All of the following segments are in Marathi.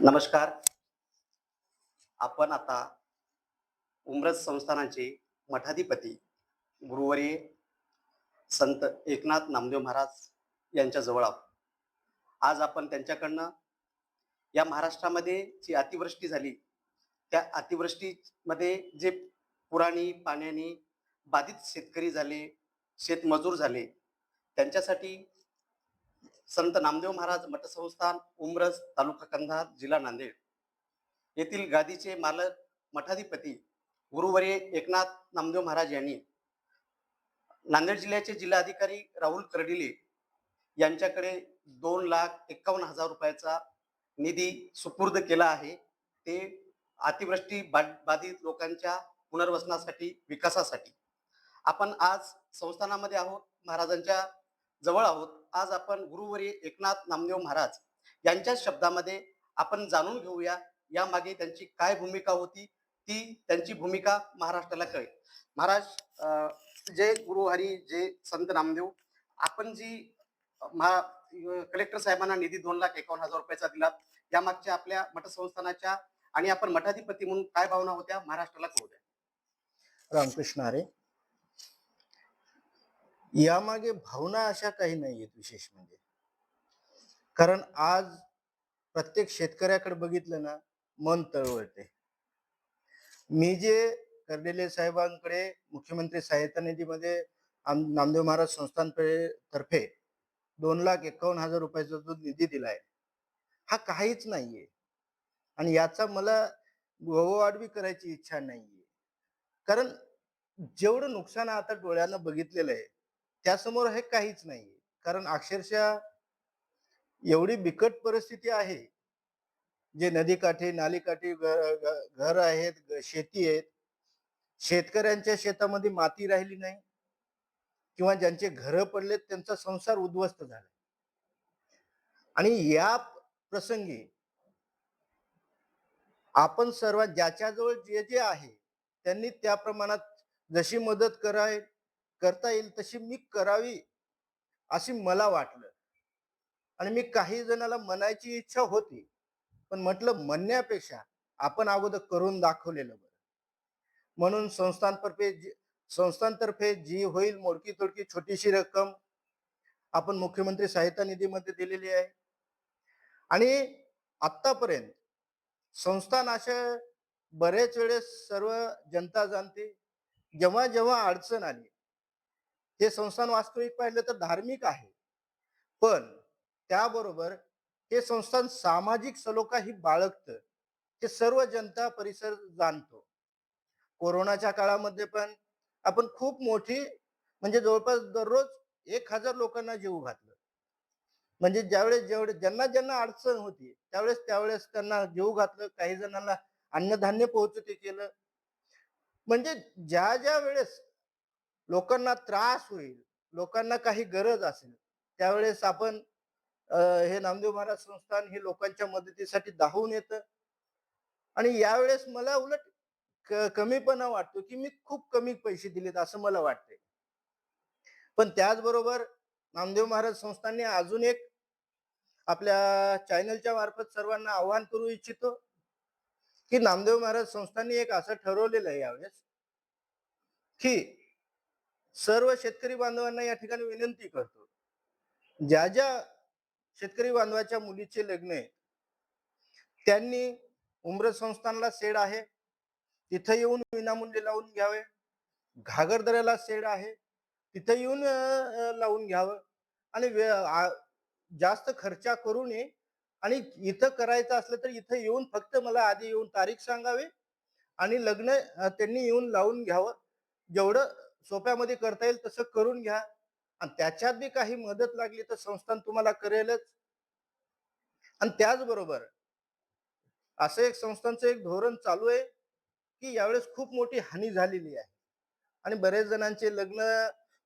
नमस्कार. आपण आता उमरज संस्थानाचे मठाधिपती गुरुवर्य संत एकनाथ नामदेव महाराज यांच्याजवळ आहोत. आज आपण त्यांच्याकडनं या महाराष्ट्रामध्ये जी अतिवृष्टी झाली त्या अतिवृष्टीमध्ये जे पुराणी पाण्याने बाधित शेतकरी झाले शेतमजूर झाले त्यांच्यासाठी संत नामदेव महाराज मठसंस्थान उमरज तालुका कंधार जिल्हा नांदेड. येथील गादीचे मालक मठाधिपती गुरुवर्य एकनाथ नामदेव महाराज यांनी नांदेड जिल्ह्याचे जिल्हाधिकारी राहुल कर्डिले यांच्याकडे दोन लाख एक्कावन्न हजार रुपयाचा निधी सुपूर्द केला आहे. ते अतिवृष्टी बा- बाधित लोकांच्या पुनर्वसनासाठी विकासासाठी. आपण आज संस्थानामध्ये आहोत महाराजांच्या जवळ आहोत. आज आपण गुरुवरी एकनाथ नामदेव महाराज यांच्याच शब्दामध्ये आपण जाणून घेऊया यामागे त्यांची काय भूमिका होती ती त्यांची भूमिका महाराष्ट्राला कळेल. महाराज जे जय गुरु हरी जय संत नामदेव. आपण जी महा कलेक्टर साहेबांना निधी दोन लाख एकावन्न हजार रुपयाचा दिला यामागच्या आपल्या मठसंस्थानाच्या आणि आपण मठाधिपती म्हणून काय भावना होत्या महाराष्ट्राला कळू द्या. रामकृष्ण हरे. यामागे भावना अशा काही नाही आहेत विशेष म्हणजे. कारण आज प्रत्येक शेतकऱ्याकडे बघितलं ना मन तळवळते. मी जे कर्डेले साहेबांकडे मुख्यमंत्री सहायता निधीमध्ये आम- नामदेव महाराज संस्थान तर्फे दोन लाख एकावन्न हजार रुपयाचा जो निधी दिलाय हा काहीच नाहीये. आणि याचा मला गोवाडवी करायची इच्छा नाहीये. कारण जेवढं नुकसान आता डोळ्यानं बघितलेलं आहे त्यासमोर हे काहीच नाही कारण अक्षरशः एवढी बिकट परिस्थिती आहे. जे नदीकाठी नालीकाठी घर आहेत शेती आहेत. शेतकऱ्यांच्या शेतामध्ये माती राहिली नाही. किंवा ज्यांचे घर पडलेत त्यांचा संसार उद्ध्वस्त झाला आणि या प्रसंगी आपण सर्वात ज्याच्याजवळ जे जे आहे त्यांनी त्या प्रमाणात जशी मदत कराय करता येईल तशी मी करावी अशी मला वाटलं. आणि मी काही जणाला म्हणायची इच्छा होती पण म्हटलं म्हणण्यापेक्षा आपण अगोदर करून दाखवलेलं बरं. म्हणून संस्थांतर्फे जी- संस्थांतर्फे जी होईल मोडकी तोडकी छोटीशी रक्कम आपण मुख्यमंत्री सहायता निधीमध्ये दिलेली आहे. आणि आतापर्यंत संस्थान असे बरेच वेळेस सर्व जनता जाणते जेव्हा जेव्हा अडचण आली हे संस्थान वास्तविक पाहिलं तर धार्मिक आहे. पण त्याबरोबर हे संस्थान सामाजिक सलोखाही बाळगतं. हे सर्व जनता परिसर जाणतो. कोरोनाच्या काळामध्ये पण आपण खूप मोठी म्हणजे जवळपास दररोज एक हजार लोकांना जीव घातलं. म्हणजे ज्यावेळेस जेवढे ज्यांना ज्यांना अडचण होती त्यावेळेस त्यावेळेस त्यांना जीव घातलं काही जणांना अन्नधान्य पोहोचते केलं. म्हणजे ज्या ज्या वेळेस लोकांना त्रास होईल लोकांना काही गरज असेल त्यावेळेस आपण हे नामदेव महाराज संस्थान हे लोकांच्या मदतीसाठी धावून येतं. आणि यावेळेस मला उलट क- कमीपणा वाटतो की मी खूप कमी पैसे दिलेत असं मला वाटतंय. पण त्याचबरोबर नामदेव महाराज संस्थांनी अजून एक आपल्या चॅनलच्या मार्फत सर्वांना आवाहन करू इच्छितो की नामदेव महाराज संस्थांनी एक असं ठरवलेलं आहे यावेळेस की सर्व शेतकरी बांधवांना या ठिकाणी विनंती करतो. ज्या ज्या शेतकरी बांधवाच्या मुलीचे लग्न आहे त्यांनी उम्र संस्थानला सेड आहे. तिथं येऊन विनामूल्य लावून घ्यावे. घागरदऱ्याला सेड आहे. तिथं येऊन लावून घ्यावं. आणि जास्त खर्चा करू नये. आणि इथं करायचं असलं तर इथं येऊन फक्त मला आधी येऊन तारीख सांगावी. आणि लग्न त्यांनी येऊन लावून घ्यावं. जेवढं सोप्यामध्ये करता येईल तसं करून घ्या. आणि त्याच्यात बी काही मदत लागली तर संस्थान तुम्हाला करेलच. आणि त्याचबरोबर असं एक संस्थांचं एक धोरण चालू आहे की यावेळेस खूप मोठी हानी झालेली आहे. आणि बरेच जणांचे लग्न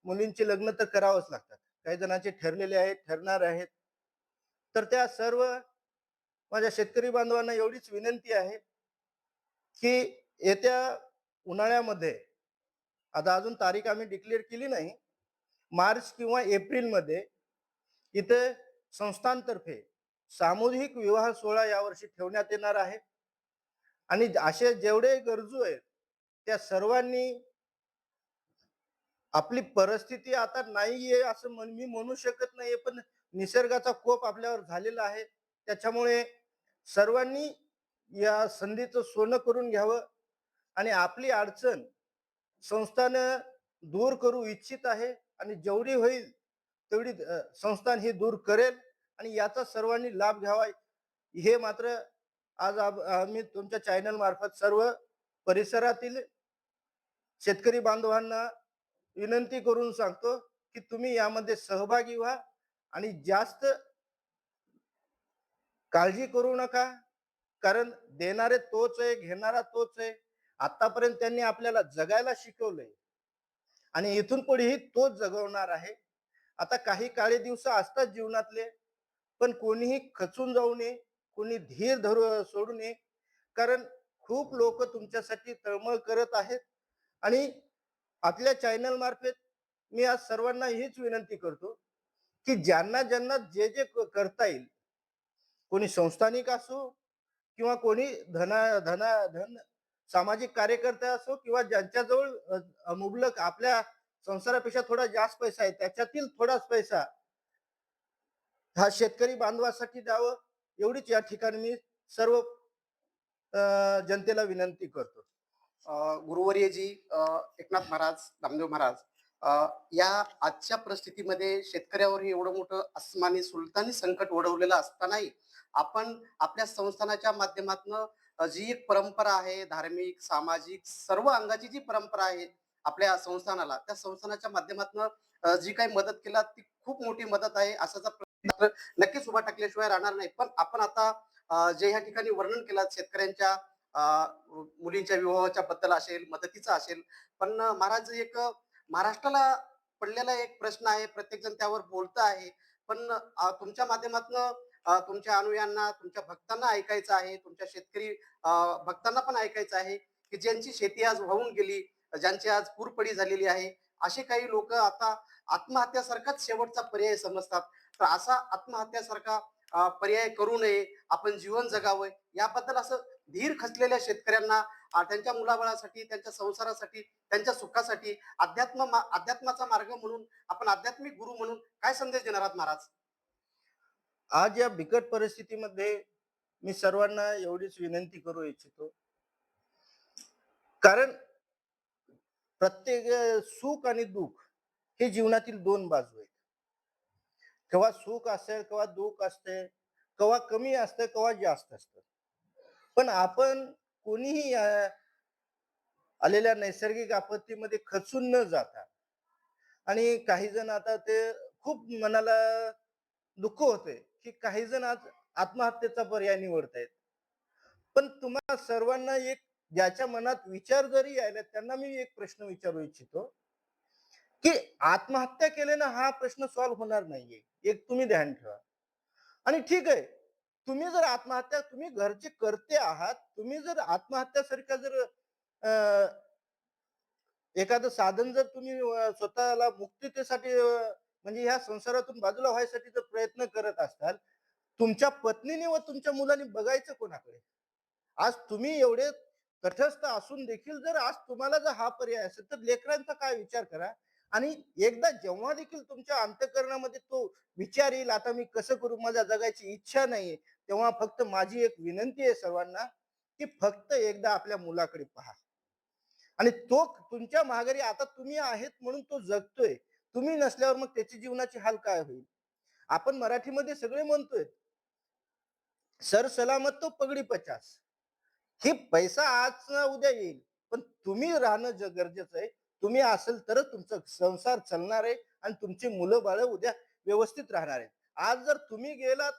मुलींचे लग्न तर करावंच लागतात. काही जणांचे ठरलेले आहेत ठरणार आहेत. तर त्या सर्व माझ्या शेतकरी बांधवांना एवढीच विनंती आहे की येत्या उन्हाळ्यामध्ये आता अजून तारीख आम्ही डिक्लेअर केली नाही. मार्च किंवा एप्रिलमध्ये इथे संस्थांतर्फे सामूहिक विवाह सोहळा यावर्षी ठेवण्यात येणार आहे. आणि असे जेवढे गरजू आहेत त्या सर्वांनी आपली परिस्थिती आता नाहीये असं म्हण- मी म्हणू शकत नाहीये पण निसर्गाचा कोप आपल्यावर झालेला आहे. त्याच्यामुळे सर्वांनी या संधीचं सोनं करून घ्यावं. आणि आपली अडचण संस्थानं दूर करू इच्छित आहे आणि जेवढी होईल तेवढी संस्थान ही दूर करेल आणि याचा सर्वांनी लाभ घ्यावा. हे मात्र आज आम्ही तुमच्या चॅनल मार्फत सर्व परिसरातील शेतकरी बांधवांना विनंती करून सांगतो की तुम्ही यामध्ये सहभागी व्हा आणि जास्त काळजी करू नका. कारण देणारे तोच आहे घेणारा तोच आहे. आतापर्यंत त्यांनी आपल्याला जगायला शिकवलंय. आणि इथून पुढेही तोच जगवणार आहे. आता काही काळे दिवस असतात जीवनातले पण कोणीही खचून जाऊ नये कोणी धीर धरू सोडू नये. कारण खूप लोक तुमच्यासाठी तळमळ करत आहेत. आणि आपल्या चॅनल मार्फत मी आज सर्वांना हीच विनंती करतो की ज्यांना ज्यांना जे जे क- करता येईल कोणी संस्थानिक असो किंवा कोणी धना धना धन सामाजिक कार्यकर्ते असो किंवा ज्यांच्याजवळ मुबलक आपल्या संसारापेक्षा थोडा जास्त पैसा आहे त्याच्यातील थोडाच पैसा हा शेतकरी बांधवासाठी द्यावं एवढीच या ठिकाणी मी सर्व जनतेला विनंती करतो. गुरुवर्यजी एकनाथ महाराज नामदेव महाराज या आजच्या परिस्थितीमध्ये शेतकऱ्यावर हे एवढं मोठं अस्मानी सुलतानी संकट ओढवलेलं असतानाही आपण आपल्या संस्थानाच्या माध्यमातून जी एक परंपरा आहे धार्मिक सामाजिक सर्व अंगाची जी परंपरा आहे आपल्या संस्थानाला त्या संस्थानाच्या माध्यमातून जी काही मदत केला ती खूप मोठी मदत आहे असाचा प्रश्न नक्कीच उभा टाकल्याशिवाय राहणार नाही. पण आपण आता जे ह्या ठिकाणी वर्णन केलं शेतकऱ्यांच्या मुलींच्या विवाहाच्या बद्दल असेल मदतीचा असेल पण महाराज एक महाराष्ट्राला पडलेला एक प्रश्न आहे प्रत्येक जण त्यावर बोलत आहे पण तुमच्या माध्यमातून तुमच्या अनुयांना तुमच्या भक्तांना ऐकायचं आहे तुमच्या शेतकरी भक्तांना पण ऐकायचं आहे की ज्यांची शेती आज वाहून गेली ज्यांची आज पूरपडी झालेली आहे असे काही लोक आता आत्महत्यासारखाच शेवटचा पर्याय समजतात. तर असा आत्महत्यासारखा पर्याय करू नये आपण जीवन जगावं याबद्दल असं धीर खचलेल्या शेतकऱ्यांना त्यांच्या मुलाबाळासाठी त्यांच्या संसारासाठी त्यांच्या सुखासाठी अध्यात्म अध्यात्माचा मार्ग म्हणून आपण आध्यात्मिक गुरु म्हणून काय संदेश देणार आहात महाराज? आज या बिकट परिस्थितीमध्ये मी सर्वांना एवढीच विनंती करू इच्छितो. कारण प्रत्येक सुख आणि दुःख हे जीवनातील दोन बाजू आहेत. केव्हा सुख असेल केव्हा दुःख असते केव्हा कमी असतं केव्हा जास्त असतं. पण आपण कोणीही आलेल्या नैसर्गिक आपत्तीमध्ये खचून न जाता आणि काही जण आता ते खूप मनाला दुःख होते की काही जण आज आत्महत्येचा पर्याय निवडतायत. पण तुम्हाला सर्वांना एक ज्याच्या मनात विचार जरी यायला त्यांना मी एक प्रश्न विचारू इच्छितो की आत्महत्या केल्यानं हा प्रश्न सॉल्व्ह होणार नाहीये. एक तुम्ही ध्यान ठेवा. आणि ठीक आहे तुम्ही जर आत्महत्या तुम्ही घरचे करते आहात तुम्ही जर आत्महत्यासारख्या जर अं, एखादं साधन जर तुम्ही स्वतःला मुक्ततेसाठी म्हणजे ह्या संसारातून बाजूला व्हायसाठी जर प्रयत्न करत असताल तुमच्या पत्नीने व तुमच्या मुलांनी बघायचं कोणाकडे? आज तुम्ही एवढे तटस्थ असून देखील जर आज तुम्हाला जर हा पर्याय असेल तर लेकरांचा काय विचार करा? आणि एकदा जेव्हा देखील तुमच्या अंतकरणामध्ये तो विचार येईल आता मी कसं करू? माझ्या जगायची इच्छा नाहीये. तेव्हा फक्त माझी एक विनंती आहे सर्वांना की फक्त एकदा आपल्या मुलाकडे पहा. आणि तो तुमच्या माघारी आता तुम्ही आहेत म्हणून तो जगतोय. तुम्ही नसल्यावर मग त्याची जीवनाची हाल काय होईल? आपण मराठीमध्ये सगळे म्हणतोय. सर सलामत तो पगडी पचास. हे पैसा आज ना उद्या येईल. पण तुम्ही राहणं ज- गरजेचं आहे. तुम्ही असेल तरच तुमचा संसार चालणार आहे आणि तुमची मुलं बाळ उद्या व्यवस्थित राहणार आहेत. आज जर तुम्ही गेलात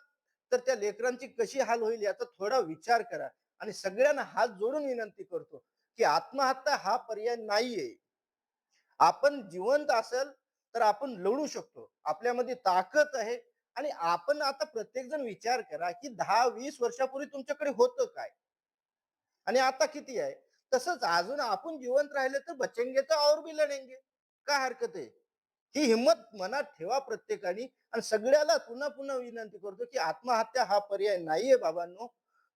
तर त्या लेकरांची कशी हाल होईल याचा थोडा विचार करा. आणि सगळ्यांना हात जोडून विनंती करतो की आत्महत्या हा पर्याय नाहीये. आपण जिवंत असेल तर आपण लढू शकतो. आपल्यामध्ये ताकद आहे आणि आपण आता प्रत्येक जण विचार करा की दहा वीस वर्षापूर्वी तुमच्याकडे होतं काय? आणि आता किती आहे? तसंच अजून आपण जिवंत राहिले तर बचेंगे तर और भी लढेंगे. काय हरकत आहे? ही हिंमत मनात ठेवा प्रत्येकाने आणि सगळ्याला पुन्हा पुन्हा विनंती करतो की आत्महत्या हा पर्याय नाहीये बाबांनो.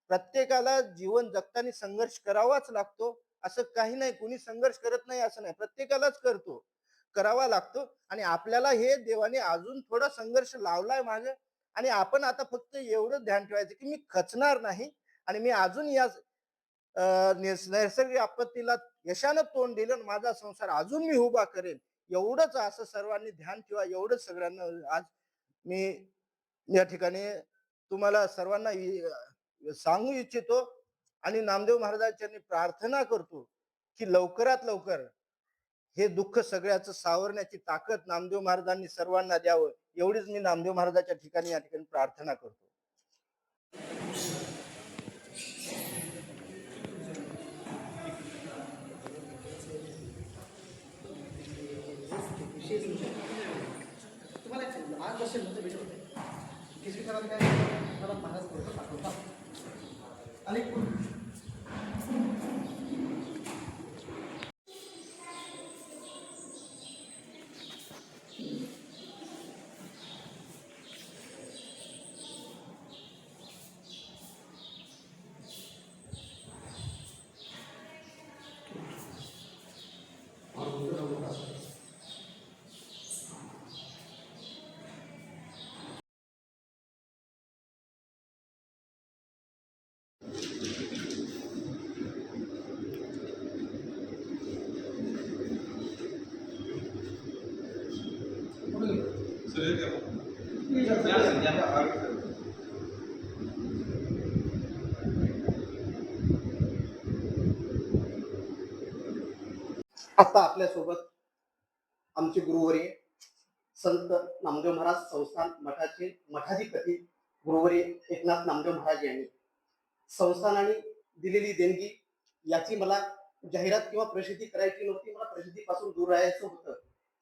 प्रत्येकाला जीवन जगताना संघर्ष करावाच लागतो. असं काही नाही कुणी संघर्ष करत नाही असं नाही. प्रत्येकालाच करतो. करावा लागतो. आणि आपल्याला हे देवाने अजून थोडा संघर्ष लावलाय माझं. आणि आपण आता फक्त एवढं ध्यान ठेवायचं की मी खचणार नाही. आणि मी अजून या नैसर्गिक आपत्तीला यशानं तोंड दिलं माझा संसार अजून मी उभा करेन. एवढंच असं सर्वांनी ध्यान ठेवा. एवढंच सगळ्यांना आज मी या ठिकाणी तुम्हाला सर्वांना सांगू इच्छितो. आणि नामदेव महाराजांच्या मी प्रार्थना करतो की लवकरात लवकर हे दुःख सगळ्याचं सावरण्याची ताकद नामदेव महाराजांनी सर्वांना द्यावं एवढीच मी नामदेव महाराजाच्या ठिकाणी या ठिकाणी प्रार्थना करतो. तुम्हाला एक आज जसे म्हणजे भेटत होते केसरी करायला काय मला महाराज करतो पाठवता आणि आता आपल्यासोबत आमचे गुरुवर्य संत नामदेव महाराज संस्थान मठाचे मठाधिपती गुरुवर्य एकनाथ नामदेव महाराज यांनी संस्थानाने दिलेली देणगी याची मला जाहिरात किंवा प्रसिद्धी करायची नव्हती मला प्रसिद्धीपासून दूर राहायचं होतं.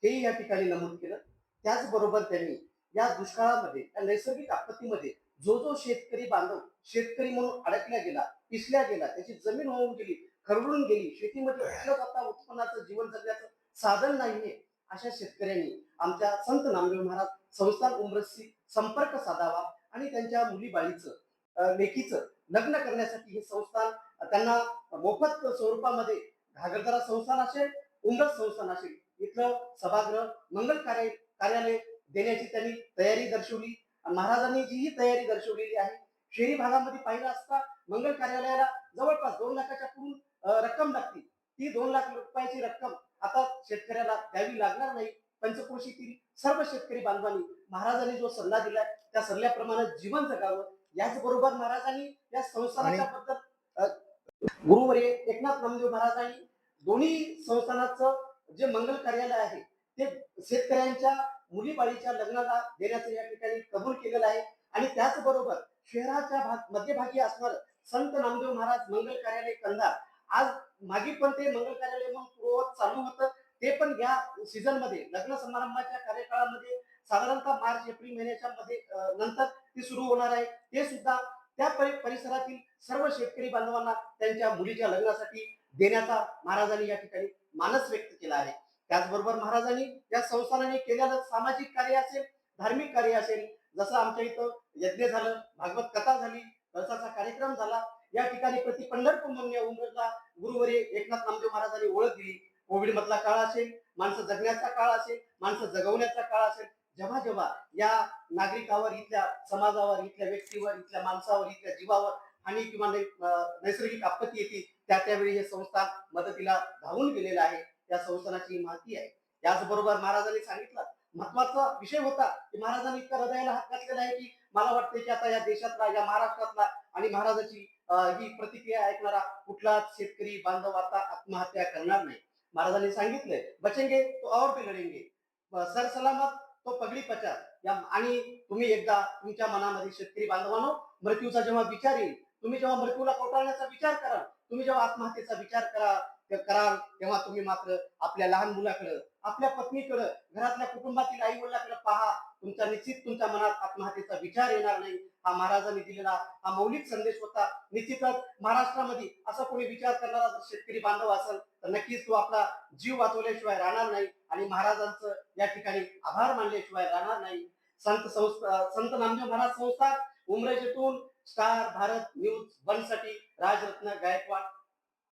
हेही या ठिकाणी नमूद केलं. त्याचबरोबर त्यांनी या दुष्काळामध्ये या नैसर्गिक आपत्तीमध्ये जो जो शेतकरी बांधव शेतकरी म्हणून अडकला गेला पिसल्या गेला त्याची जमीन होऊन गेली खरडून गेली शेतीमध्ये आता उत्पन्नाचं जीवन जगण्याचं साधन नाहीये अशा शेतकऱ्यांनी आमच्या संत नामदेव महाराज संस्थान उमरसशी संपर्क साधावा आणि त्यांच्या मुलीबाळीचं लेखीचं लग्न करण्यासाठी हे संस्थान त्यांना मोफत स्वरूपामध्ये घागरदारा संस्थान असेल उमरस संस्थान असेल इथलं सभागृह मंगल कार्य कार्यालय देण्याची त्यांनी तयारी दर्शवली. महाराजांनी जी ही तयारी दर्शवलेली आहे. शहरी भागामध्ये पाहिलं असता मंगल कार्यालयाला जवळपास दोन लाखाच्या पुढून रक्कम लागते ती दोन लाख रुपयाची रक्कम आता शेतकऱ्याला द्यावी लागणार नाही. पंचक्रोशीतील सर्व शेतकरी बांधवांनी महाराजांनी जो सल्ला दिलाय त्या सल्ल्याप्रमाणे जीवन जगावं. याचबरोबर महाराजांनी या संस्थानाच्या बद्दल गुरुवर्य एकनाथ नामदेव महाराजांनी दोन्ही संस्थानाचं जे मंगल कार्यालय आहे ते शेतकऱ्यांच्या मुलीबाळीच्या लग्नाला देण्याचं या ठिकाणी कबूल केलेलं आहे. आणि त्याचबरोबर शहराच्या भाग मध्यभागी असणार संत नामदेव महाराज मंगल कार्यालय कंधार. आज मागे पण ते मंगल कार्यालय म्हणून पूर्ववत चालू होतं. ते पण या सीझनमध्ये लग्न समारंभाच्या कार्यकाळामध्ये साधारणतः मार्च एप्रिल महिन्याच्या मध्ये नंतर ते सुरू होणार आहे. ते सुद्धा त्या परि- परिसरातील सर्व शेतकरी बांधवांना त्यांच्या मुलीच्या लग्नासाठी देण्याचा महाराजांनी या ठिकाणी मानस व्यक्त केला आहे. त्याचबरोबर महाराजांनी या संस्थानाने केलेलं सामाजिक कार्य असेल धार्मिक कार्य असेल जसं आमच्या इथं यज्ञ झालं भागवत कथा झाली कळसाचा कार्यक्रम झाला या ठिकाणी प्रति पंढरपूर म्हणून या उमरला गुरुवरी एकनाथ नामदेव महाराजांनी ओळख दिली. कोविड मधला काळ असेल माणसं जगण्याचा काळ असेल माणसं जगवण्याचा काळ असेल जेव्हा जेव्हा या नागरिकावर इथल्या समाजावर इथल्या व्यक्तीवर इथल्या माणसावर इथल्या जीवावर आणि किंवा नैसर्गिक आपत्ती येते त्या त्यावेळी हे संस्थान मदतीला धावून गेलेलं आहे. या संस्थानाची माहिती आहे. त्याचबरोबर महाराजांनी सांगितलं महत्त्वाचा विषय होता की महाराजांनी इतका हृदयाला हात घातलेला आहे की मला वाटते की आता या देशातला या महाराष्ट्रातला आणि महाराजाची ही प्रतिक्रिया ऐकणारा कुठलाच शेतकरी बांधव आता आत्महत्या करणार नाही. महाराजांनी सांगितलंय बचेंगे तो और भी लढेंगे. सर सलामत तो पगडी पचार. या आणि तुम्ही एकदा तुमच्या मनामध्ये शेतकरी बांधवांनो मृत्यूचा जेव्हा विचार येईल तुम्ही जेव्हा मृत्यूला कोटाळण्याचा विचार करा तुम्ही जेव्हा आत्महत्येचा विचार करा ते कराल तेव्हा तुम्ही मात्र आपल्या लहान मुलाकडं आपल्या पत्नीकडं घरातल्या कुटुंबातील आई वडिलाकडे पहा. तुमचा निश्चित तुमच्या मनात आत्महत्येचा विचार येणार नाही. हा महाराजांनी दिलेला हा मौलिक संदेश होता. निश्चितच महाराष्ट्रामध्ये असा कोणी विचार करणारा जर शेतकरी बांधव असेल तर नक्कीच तो आपला जीव वाचवल्याशिवाय राहणार नाही आणि महाराजांचं या ठिकाणी आभार मानल्याशिवाय राहणार नाही. संत संस्था संत नामदेव महाराज संस्था उमरेजेतून स्टार भारत न्यूज वनसाठी राजरत्न गायकवाड.